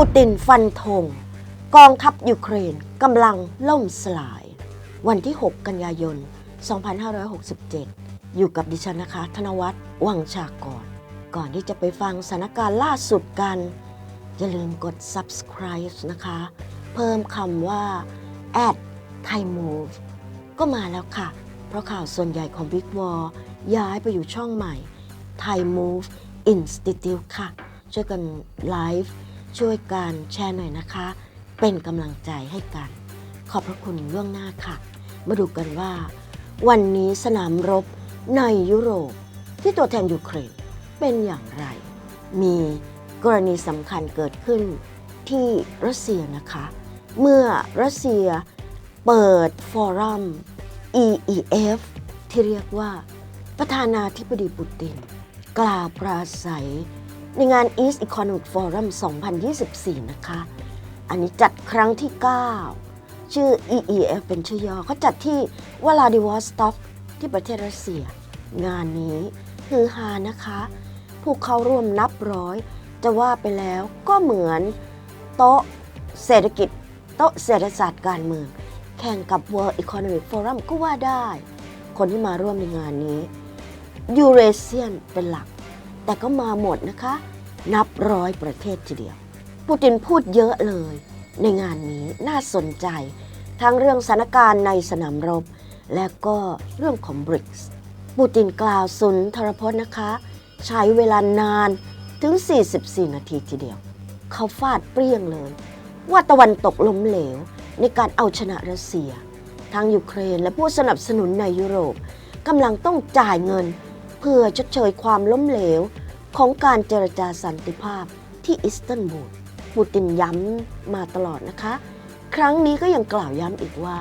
ปูตินฟันธงกองทัพยูเครนกำลังล่มสลาย วันที่ 6 กันยายน 2567 อยู่กับดิฉันนะคะ ธนวัฒน์วังชากร ก่อนที่จะไปฟังสถานการณ์ล่าสุดกัน อย่าลืมกด subscribe นะคะ เพิ่มคำว่า at Thai Move ก็มาแล้วค่ะ เพราะข่าวส่วนใหญ่ของ Big War ย้ายไปอยู่ช่องใหม่ Thai Move Institute ค่ะ ช่วยกันไลฟ์ ช่วยกันแชร์หน่อยนะคะ เป็นกำลังใจให้กัน ขอบพระคุณล่วงหน้าค่ะ มาดูกันว่า วันนี้สนามรบในยุโรป ที่ตัวแทนยูเครนเป็นอย่างไร มีกรณีสำคัญเกิดขึ้นที่รัสเซียนะคะ เมื่อรัสเซียเปิดฟอรัม EEF ที่เรียกว่า ประธานาธิบดีปูติน กล่าวปราศัย ในงาน East Economic Forum 2024 นะคะ อันนี้จัดครั้งที่ 9 ชื่อ EEF เป็นชื่อย่อเขาจัดที่วลาดิวอสต็อกที่ประเทศรัสเซีย งานนี้คือฮานะคะ ผู้เข้าร่วมนับร้อย จะว่าไปแล้วก็เหมือนโต๊ะเศรษฐกิจ โต๊ะเศรษฐศาสตร์การเมือง แข่งกับ World Economic Forum ก็ว่าได้ คนที่มาร่วมในงานนี้ยูเรเซียนเป็นหลัก แต่ก็มาหมดนะคะ นับร้อยประเทศทีเดียว ปูตินพูดเยอะเลย ในงานนี้น่าสนใจ ทั้งเรื่องสถานการณ์ในสนามรบ และก็เรื่องของบริกส์ปูตินกล่าวสุนทรพจน์นะคะ ใช้เวลานานถึง 44 นาทีทีเดียว เขาฟาดเปรี้ยงเลย ว่าตะวันตกล้มเหลวในการเอาชนะรัสเซียทั้งยูเครนและผู้สนับสนุนในยุโรปกำลังต้องจ่ายเงิน เพื่อชดเชยความล้มเหลวของการเจรจาสันติภาพที่อิสตันบูลปูตินย้ำมาตลอดนะคะ ครั้งนี้ก็ยังกล่าวย้ำอีกว่า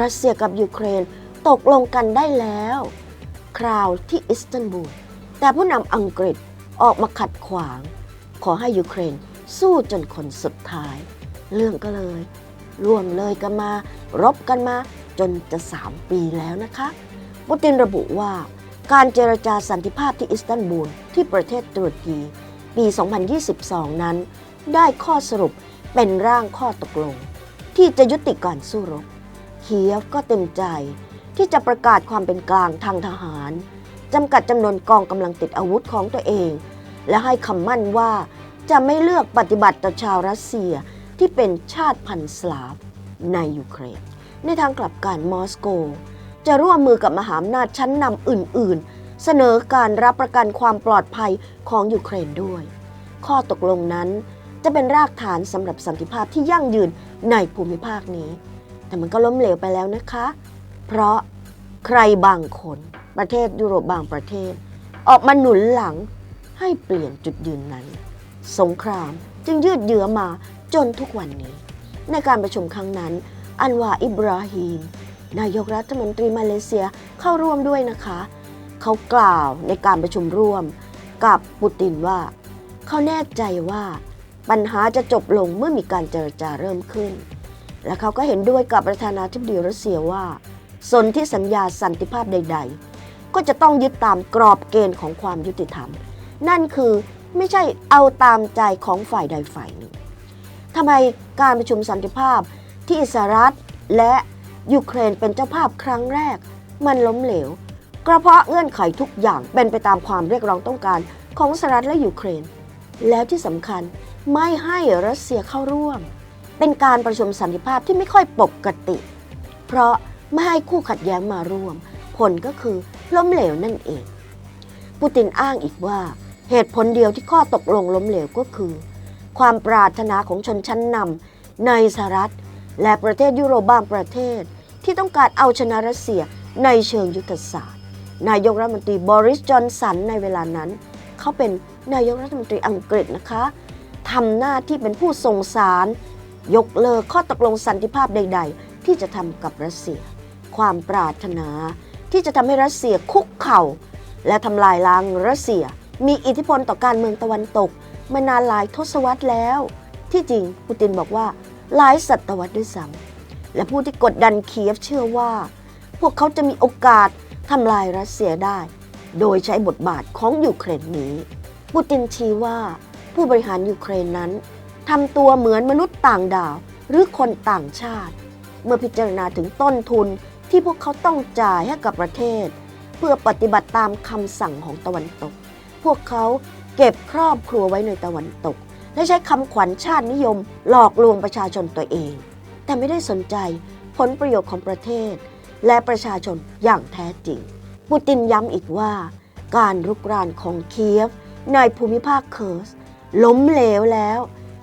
รัสเซียกับยูเครนตกลงกันได้แล้ว คราวที่อิสตันบูลแต่ผู้นำอังกฤษออกมาขัดขวาง ขอให้ยูเครนสู้จนคนสุดท้าย เรื่องก็เลยร่วมเลยกันมา รบกันมาจนจะ3ปีแล้วนะคะ ปูตินระบุว่า การเจรจาสันติภาพที่อิสตันบูลที่ประเทศตุรกีปี 2022 นั้น ได้ข้อสรุปเป็นร่างข้อตกลง ที่จะยุติการสู้รบ เคียฟก็เต็มใจที่จะประกาศความเป็นกลางทางทหาร จำกัดจำนวนกองกำลังติดอาวุธของตัวเอง และให้คำมั่นว่าจะไม่เลือกปฏิบัติต่อชาวรัสเซียที่เป็นชาติพันธุ์สลาฟในยูเครน ในทางกลับกันมอสโก จะร่วมมือกับมหาอำนาจชั้นนำอื่น ๆ เสนอการรับประกันความปลอดภัยของยูเครนด้วย ข้อตกลงนั้นจะเป็นรากฐานสำหรับสันติภาพที่ยั่งยืนในภูมิภาคนี้ แต่มันก็ล้มเหลวไปแล้วนะคะ เพราะใครบางคนประเทศยุโรปบางประเทศ ออกมาหนุนหลังให้เปลี่ยนจุดยืนนั้น สงครามจึงยืดเยื้อมาจนทุกวันนี้ ในการประชุมครั้งนั้น อันวาอิบราฮิม นายกรัฐมนตรีมาเลเซียเข้าร่วมด้วยนะคะ เขากล่าวในการประชุมร่วมกับปูตินว่า เขาแน่ใจว่าปัญหาจะจบลงเมื่อมีการเจรจาเริ่มขึ้น และเขาก็เห็นด้วยกับประธานาธิบดีรัสเซียว่า สนที่สัญญาสันติภาพใด ๆ ก็จะต้องยึดตามกรอบเกณฑ์ของความยุติธรรม นั่นคือไม่ใช่เอาตามใจของฝ่ายใดฝ่ายหนึ่งทำไมการประชุมสันติภาพที่สหรัฐและ ยูเครนเป็นเจ้าภาพครั้งแรก มันล้มเหลวก็เพราะเงื่อนไขทุกอย่างเป็นไปตามความเรียกร้องต้องการของสหรัฐและยูเครน แล้วที่สำคัญไม่ให้รัสเซียเข้าร่วม เป็นการประชุมสันติภาพที่ไม่ค่อยปกติ เพราะไม่ให้คู่ขัดแย้งมาร่วม ผลก็คือล้มเหลวนั่นเอง ปูตินอ้างอีกว่า เหตุผลเดียวที่ข้อตกลงล้มเหลวก็คือ ความปรารถนาของชนชั้นนำในสหรัฐ และประเทศยุโรปบางประเทศ ที่ต้องการเอาชนะรัสเซียในเชิงยุทธศาสตร์ นายกรัฐมนตรีบริส จอนสันในเวลานั้น เขาเป็นนายกรัฐมนตรีอังกฤษนะคะทำหน้าที่เป็นผู้ส่งสาร ยกเลิกข้อตกลงสันติภาพใด ๆ ที่จะทำกับรัสเซีย ความปรารถนาที่จะทำให้รัสเซียคุกเข่า และทำลายล้างรัสเซีย มีอิทธิพลต่อการเมืองตะวันตกมานานหลายทศวรรษแล้ว ที่จริงปูตินบอกว่า หลายศตวรรษด้วยซ้ำและผู้ที่กดดันเคียฟเชื่อว่า พวกเขาจะมีโอกาสทำลายรัสเซียได้ โดยใช้บทบาทของยูเครนนี้ ปูตินชี้ว่าผู้บริหารยูเครนนั้นทำตัวเหมือนมนุษย์ต่างดาวหรือคนต่างชาติ เมื่อพิจารณาถึงต้นทุนที่พวกเขาต้องจ่ายให้กับประเทศ เพื่อปฏิบัติตามคำสั่งของตะวันตก พวกเขาเก็บครอบครัวไว้ในตะวันตก และใช้คำขวัญชาตินิยม หลอกลวงประชาชนตัวเอง แต่ไม่ได้สนใจผลประโยชน์ของประเทศ และประชาชนอย่างแท้จริง ปูตินย้ำอีกว่า การรุกรานของเคียฟ ในภูมิภาคเคิร์สล้มเหลวแล้ว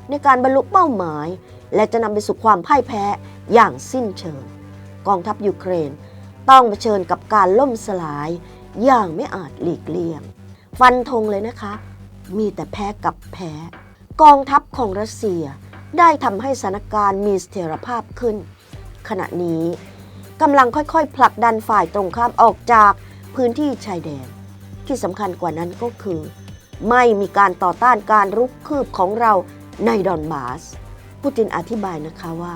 ในการบรรลุเป้าหมาย และจะนำไปสู่ความพ่ายแพ้อย่างสิ้นเชิง กองทัพยูเครน ต้องเผชิญกับการล่มสลายอย่างไม่อาจหลีกเลี่ยง ฟันธงเลยนะคะ มีแต่แพ้กับแพ้ กองทัพของรัสเซียได้ทำให้สถานการณ์มีเสถียรภาพขึ้น ขณะนี้กำลังค่อยๆ ผลักดันฝ่ายตรงข้ามออกจากพื้นที่ชายแดน ที่สำคัญกว่านั้นก็คือ ไม่มีการต่อต้านการรุกคืบของเราในดอนบาสปูตินอธิบายนะคะว่า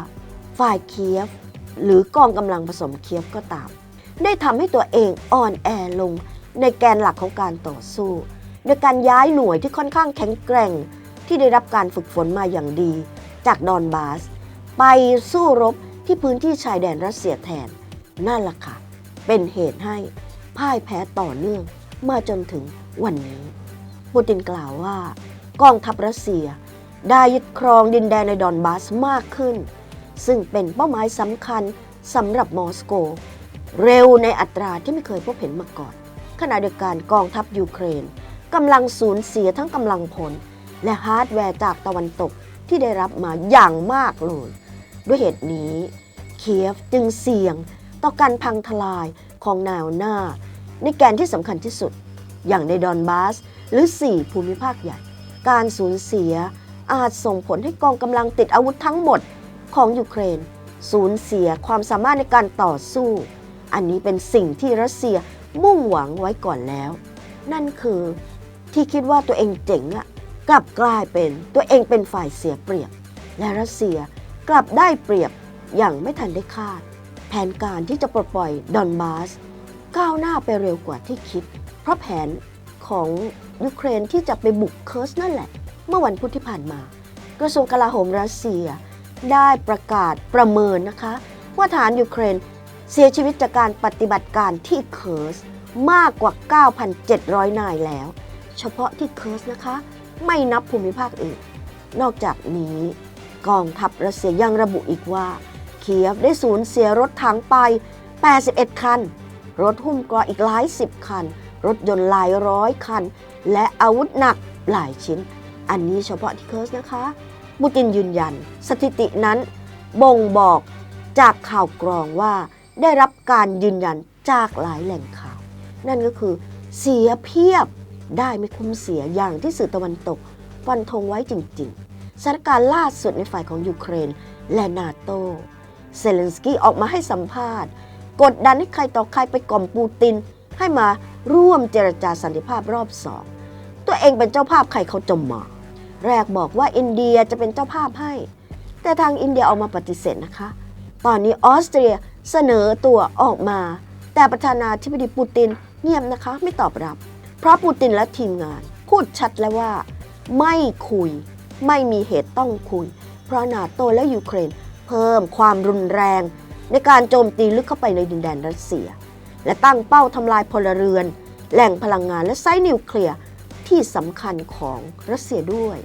ฝ่ายเคียฟ หรือกองกำลังผสมเคียฟก็ตาม ได้ทำให้ตัวเองอ่อนแอลงในแกนหลักของการต่อสู้โดยการย้ายหน่วยที่ค่อนข้างแข็งแกร่ง ที่ได้รับการฝึกฝนมาอย่างดี จากดอนบาส ไปสู้รบที่พื้นที่ชายแดนรัสเซียแทน นั่นแหละค่ะ เป็นเหตุให้พ่ายแพ้ต่อเนื่องมาจนถึงวันนี้ปูตินกล่าวว่ากองทัพรัสเซีย ได้ยึดครองดินแดนในดอนบาสมากขึ้น ซึ่งเป็นเป้าหมายสำคัญสำหรับมอสโก เร็วในอัตราที่ไม่เคยพบเห็นมาก่อน ขณะเดียวกันกองทัพยูเครนกำลังสูญเสียทั้งกำลังพล และฮาร์ดแวร์จากตะวันตกที่ได้รับมาอย่างมากเลย ด้วยเหตุนี้ เคียฟจึงเสี่ยงต่อการพังทลายของแนวหน้า ในแกนที่สำคัญที่สุด อย่างในดอนบาส หรือ 4 ภูมิภาคใหญ่ การสูญเสียอาจส่งผลให้กองกำลังติดอาวุธทั้งหมดของยูเครน สูญเสียความสามารถในการต่อสู้ อันนี้เป็นสิ่งที่รัสเซียมุ่งหวังไว้ก่อนแล้ว นั่นคือที่คิดว่าตัวเองเจ๋งอะ กลับกลายเป็นตัวเองเป็นฝ่ายเสียเปรียบ และรัสเซียกลับได้เปรียบอย่างไม่ทันได้คาด แผนการที่จะปลดปล่อยดอนบาสก้าวหน้าไปเร็วกว่าที่คิด เพราะแผนของยูเครนที่จะไปบุกเคิร์สนั่นแหละ เมื่อวันพุธที่ผ่านมา กระทรวงกลาโหมรัสเซีย ได้ประกาศประเมินนะคะ ว่าฐานยูเครนเสียชีวิตจากการปฏิบัติการที่เคิร์สมากกว่า 9,700 นายแล้ว เฉพาะที่เคิร์สนะคะ ไม่นับภูมิภาคอื่น นอกจากนี้กองทัพรัสเซียยังระบุอีกว่า เคียฟได้สูญเสียรถถังไป 81 คัน รถหุ้มกราะอีกหลายสิบคัน รถยนต์หลายร้อยคัน และอาวุธหนักหลายชิ้น อันนี้เฉพาะที่เคิร์สนะคะปูตินยืนยัน สถิตินั้น บ่งบอกจากข่าวกรองว่าได้รับการยืนยันจากหลายแหล่งข่าว นั่นก็คือเสียเพียบ ได้ไม่คุ้มเสียอย่างที่สื่อตะวันตกฟันธงไว้จริงๆสถานการณ์ล่าสุดในฝ่ายของยูเครนและนาโตเซเลนสกี้ออกมาให้สัมภาษณ์ กดดันให้ใครต่อใครไปกล่อมปูติน ให้มาร่วมเจรจาสันติภาพรอบสอง ตัวเองเป็นเจ้าภาพใครเขาจะมาแรกบอกว่าอินเดียจะเป็นเจ้าภาพให้ แต่ทางอินเดียออกมาปฏิเสธนะคะ ตอนนี้ออสเตรียเสนอตัวออกมา แต่ประธานาธิบดีปูตินเงียบนะคะไม่ตอบรับ เพราะปูตินและทีมงาน พูดชัดแล้วว่า ไม่คุย ไม่มีเหตุต้องคุย เพราะนาโตและยูเครน เพิ่มความรุนแรง ในการโจมตีลึกเข้าไปในดินแดนรัสเซีย และตั้งเป้าทำลายพลเรือน แหล่งพลังงานและไซต์นิวเคลียร์ที่สำคัญของรัสเซียด้วย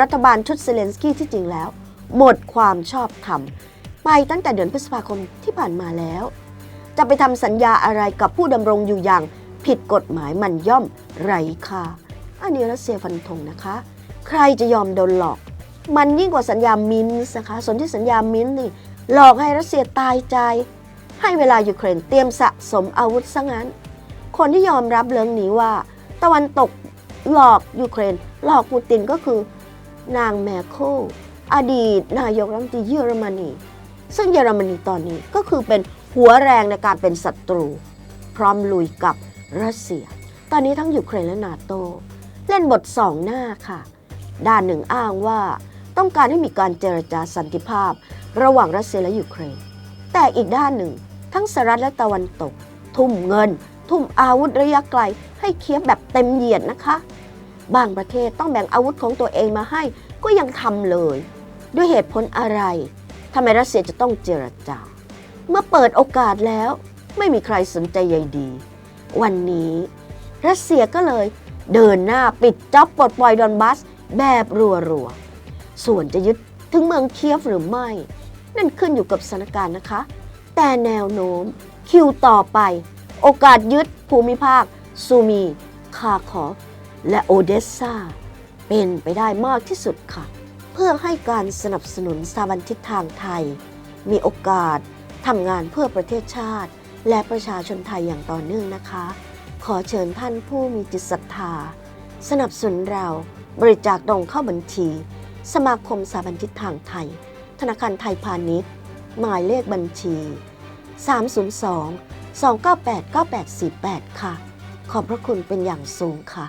รัฐบาลชุดเซเลนสกี้ที่จริงแล้ว หมดความชอบธรรมไปตั้งแต่เดือนพฤษภาคมที่ผ่านมาแล้ว จะไปทำสัญญาอะไรกับผู้ดำรงอยู่อย่าง ผิดกฎหมายมันย่อมไร้ค่าอันนี้รัสเซียฟันธงนะคะ ใครจะยอมโดนหลอก มันยิ่งกว่าสัญญามินส์นะคะสนที่สัญญามินส์นี่หลอกให้รัสเซียตายใจ ให้เวลายูเครนเตรียมสะสมอาวุธซะงั้น คนที่ยอมรับเรื่องนี้ว่า ตะวันตกหลอกยูเครน หลอกปูตินก็คือนางแมคโคอดีตนายกรัฐมนตรีเยอรมนี ซึ่งเยอรมนีตอนนี้ก็คือเป็นหัวแรงในการเป็นศัตรู พร้อมลุยกับ รัสเซีย ตอนนี้ทั้งยูเครนและนาโต เล่นบทสองหน้าค่ะ ด้านหนึ่งอ้างว่าต้องการให้มีการเจรจาสันติภาพ ระหว่างรัสเซียและยูเครน แต่อีกด้านหนึ่ง ทั้งสหรัฐและตะวันตก ทุ่มเงิน ทุ่มอาวุธระยะไกล ให้เคียบแบบเต็มเหยียดนะคะ บางประเทศต้องแบ่งอาวุธของตัวเองมาให้ก็ยังทำเลย ด้วยเหตุผลอะไรทำไมรัสเซียจะต้องเจรจา เมื่อเปิดโอกาสแล้ว ไม่มีใครสนใจใยดี วันนี้ รัสเซียก็เลยเดินหน้าปิดจ็อบปลดปล่อยดอนบัสแบบรัวๆ ส่วนจะยึดถึงเมืองเคียฟหรือไม่ นั่นขึ้นอยู่กับสถานการณ์นะคะ แต่แนวโน้มคิวต่อไป โอกาสยึดภูมิภาค ซูมีคาคอฟและโอเดสซาเป็นไปได้มากที่สุดค่ะ เพื่อให้การสนับสนุนสถาบันทิศทางไทย มีโอกาสทำงานเพื่อประเทศชาติ และประชาชนไทยอย่างต่อเนื่องนะคะ ขอเชิญท่านผู้มีจิตศรัทธา สนับสนุนเราบริจาคตรงเข้าบัญชี สมาคมสถาบันทิศทางไทย ธนาคารไทยพาณิชย์ หมายเลขบัญชี 302 298 9848 ค่ะ ขอบพระคุณเป็นอย่างสูงค่ะ